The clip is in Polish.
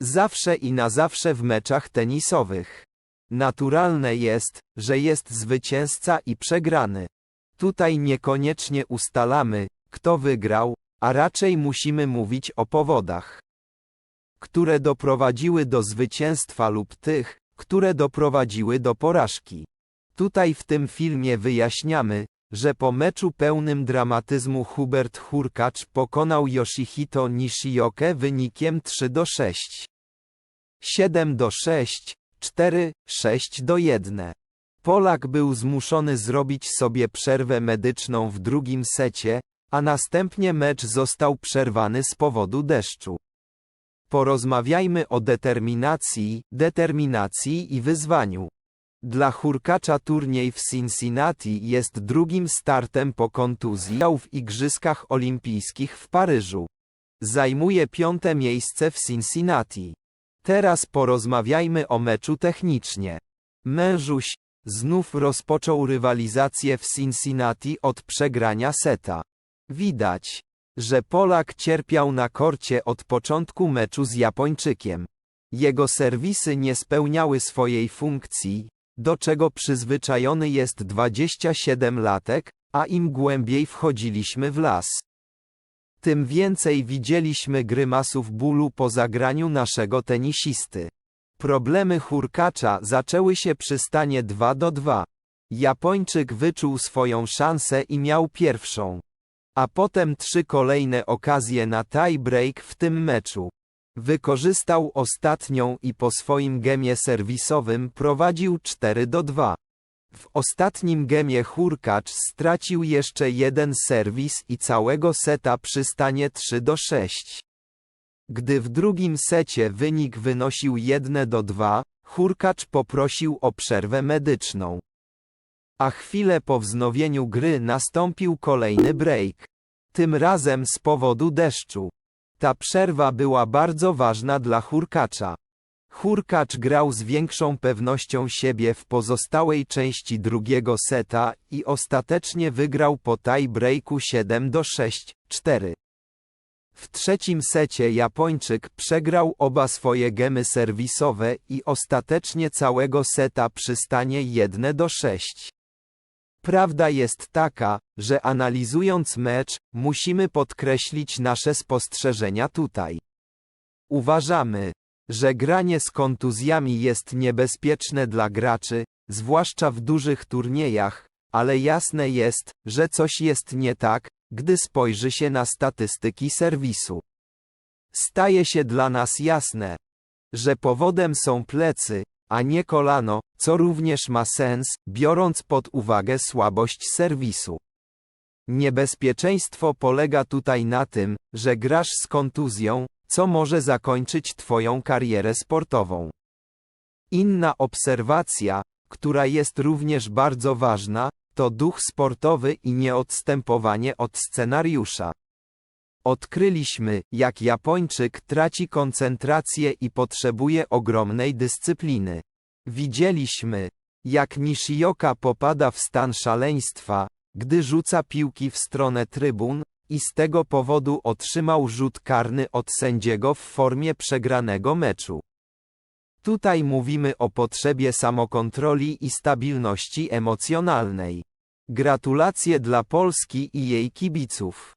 Zawsze i na zawsze w meczach tenisowych. Naturalne jest, że jest zwycięzca i przegrany. Tutaj niekoniecznie ustalamy, kto wygrał, a raczej musimy mówić o powodach, które doprowadziły do zwycięstwa lub tych, które doprowadziły do porażki. Tutaj w tym filmie wyjaśniamy, że po meczu pełnym dramatyzmu Hubert Hurkacz pokonał Yoshihito Nishiokę wynikiem 3 do 6. 7 do 6, 4, 6 do 1. Polak był zmuszony zrobić sobie przerwę medyczną w drugim secie, a następnie mecz został przerwany z powodu deszczu. Porozmawiajmy o determinacji, determinacji i wyzwaniu. Dla Hurkacza turniej w Cincinnati jest drugim startem po kontuzji w Igrzyskach Olimpijskich w Paryżu. Zajmuje piąte miejsce w Cincinnati. Teraz porozmawiajmy o meczu technicznie. Mężuś znów rozpoczął rywalizację w Cincinnati od przegrania seta. Widać, że Polak cierpiał na korcie od początku meczu z Japończykiem. Jego serwisy nie spełniały swojej funkcji, do czego przyzwyczajony jest 27 latek, a im głębiej wchodziliśmy w las. Tym więcej widzieliśmy grymasów bólu po zagraniu naszego tenisisty. Problemy Hurkacza zaczęły się przy stanie 2 do 2. Japończyk wyczuł swoją szansę i miał pierwszą. A potem trzy kolejne okazje na tie break w tym meczu. Wykorzystał ostatnią i po swoim gemie serwisowym prowadził 4 do 2. W ostatnim gemie Hurkacz stracił jeszcze jeden serwis i całego seta przy stanie 3 do 6. Gdy w drugim secie wynik wynosił 1 do 2, Hurkacz poprosił o przerwę medyczną. A chwilę po wznowieniu gry nastąpił kolejny break. Tym razem z powodu deszczu. Ta przerwa była bardzo ważna dla Hurkacza. Hurkacz grał z większą pewnością siebie w pozostałej części drugiego seta i ostatecznie wygrał po tie breaku 7 do 6, 4. W trzecim secie Japończyk przegrał oba swoje gemy serwisowe i ostatecznie całego seta przy stanie 1 do 6. Prawda jest taka, że analizując mecz, musimy podkreślić nasze spostrzeżenia tutaj. Uważamy, że granie z kontuzjami jest niebezpieczne dla graczy, zwłaszcza w dużych turniejach, ale jasne jest, że coś jest nie tak, gdy spojrzy się na statystyki serwisu. Staje się dla nas jasne, że powodem są plecy, a nie kolano, co również ma sens, biorąc pod uwagę słabość serwisu. Niebezpieczeństwo polega tutaj na tym, że grasz z kontuzją, co może zakończyć Twoją karierę sportową. Inna obserwacja, która jest również bardzo ważna, to duch sportowy i nieodstępowanie od scenariusza. Odkryliśmy, jak Japończyk traci koncentrację i potrzebuje ogromnej dyscypliny. Widzieliśmy, jak Nishioka popada w stan szaleństwa, gdy rzuca piłki w stronę trybun, i z tego powodu otrzymał rzut karny od sędziego w formie przegranego meczu. Tutaj mówimy o potrzebie samokontroli i stabilności emocjonalnej. Gratulacje dla Polski i jej kibiców.